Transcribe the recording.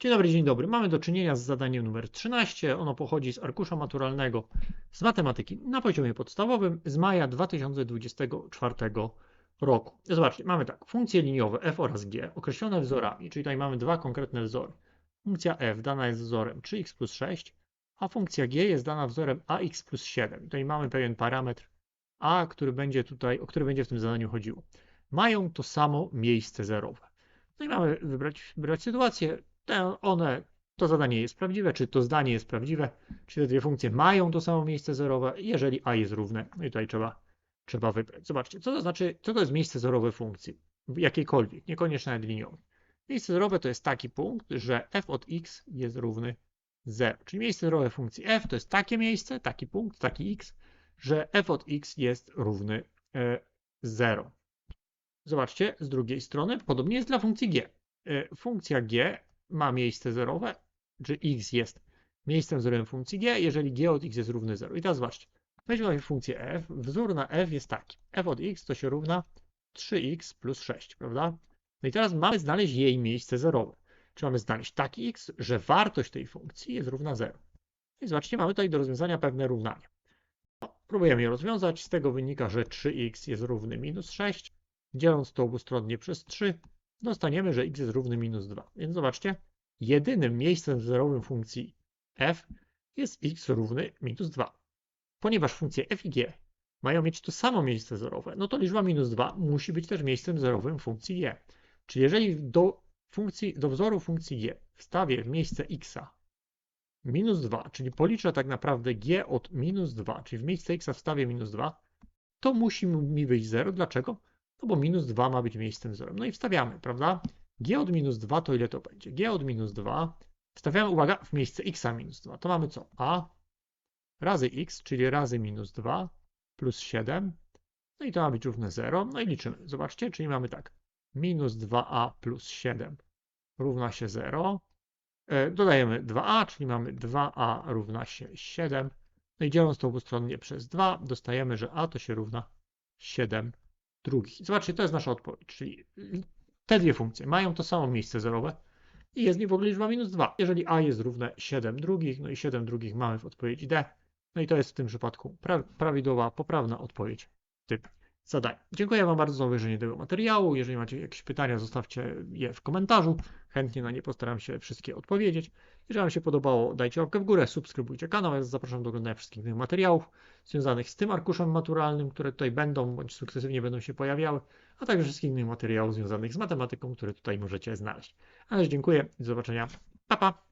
Dzień dobry, dzień dobry. Mamy do czynienia z zadaniem numer 13. Ono pochodzi z arkusza maturalnego z matematyki na poziomie podstawowym z maja 2024 roku. Zobaczcie, mamy tak, funkcje liniowe f oraz g określone wzorami, czyli tutaj mamy dwa konkretne wzory. Funkcja f dana jest wzorem 3x plus 6, a funkcja g jest dana wzorem ax plus 7. Tutaj mamy pewien parametr a, który będzie tutaj, o który będzie w tym zadaniu chodziło. Mają to samo miejsce zerowe. No i mamy wybrać, wybrać sytuację, te one, to zadanie jest prawdziwe, czy to zdanie jest prawdziwe, czy te dwie funkcje mają to samo miejsce zerowe, jeżeli a jest równe. No i tutaj trzeba, trzeba wybrać. Zobaczcie, co to znaczy, co to jest miejsce zerowe funkcji, jakiejkolwiek, niekoniecznie nawet liniowej. Miejsce zerowe to jest taki punkt, że f od x jest równy 0. Czyli miejsce zerowe funkcji f to jest takie miejsce, taki punkt, taki x, że f od x jest równy 0. E, Zobaczcie, z drugiej strony podobnie jest dla funkcji g. E, funkcja g ma miejsce zerowe, czy x jest miejscem zerowym funkcji g, jeżeli g od x jest równy 0. I teraz zobaczcie, weźmy funkcję f, wzór na f jest taki, f od x to się równa 3x plus 6, prawda? No i teraz mamy znaleźć jej miejsce zerowe. Czy mamy znaleźć taki x, że wartość tej funkcji jest równa 0. I zobaczcie, mamy tutaj do rozwiązania pewne równania. No, próbujemy je rozwiązać, z tego wynika, że 3x jest równy minus 6. Dzieląc to obustronnie przez 3, dostaniemy, że x jest równy minus 2. Więc zobaczcie, jedynym miejscem zerowym funkcji f jest x równy minus 2. Ponieważ funkcje f i g mają mieć to samo miejsce zerowe, no to liczba minus 2 musi być też miejscem zerowym funkcji g. Czyli jeżeli do, funkcji, do wzoru funkcji g wstawię w miejsce x minus 2, czyli policzę tak naprawdę g od minus 2, czyli w miejsce x wstawię minus 2, to musi mi wyjść 0. Dlaczego? No bo minus 2 ma być miejscem zerowym. No i wstawiamy, prawda? G od minus 2 to ile to będzie? g od minus 2 wstawiamy, uwaga, w miejsce x minus 2. To mamy co? a razy x, czyli razy minus 2 plus 7. No i to ma być równe 0. No i liczymy. Zobaczcie, czyli mamy tak. Minus 2a plus 7 równa się 0. E, dodajemy 2a, czyli mamy 2a równa się 7. No i dzieląc to obustronnie przez 2, dostajemy, że a to się równa 7 drugich. Zobaczcie, to jest nasza odpowiedź, czyli te dwie funkcje mają to samo miejsce zerowe i jest nich w ogóle liczba minus 2. Jeżeli a jest równe 7 drugich, no i 7 drugich mamy w odpowiedzi D, no i to jest w tym przypadku pra prawidłowa, poprawna odpowiedź typ zadania. Dziękuję Wam bardzo za obejrzenie tego materiału. Jeżeli macie jakieś pytania, zostawcie je w komentarzu. Chętnie na nie postaram się wszystkie odpowiedzieć. Jeżeli Wam się podobało, dajcie łapkę w górę, subskrybujcie kanał. Ja zapraszam do oglądania wszystkich innych materiałów związanych z tym arkuszem maturalnym, które tutaj będą, bądź sukcesywnie będą się pojawiały, a także wszystkich innych materiałów związanych z matematyką, które tutaj możecie znaleźć. Ale dziękuję i do zobaczenia. Pa, pa!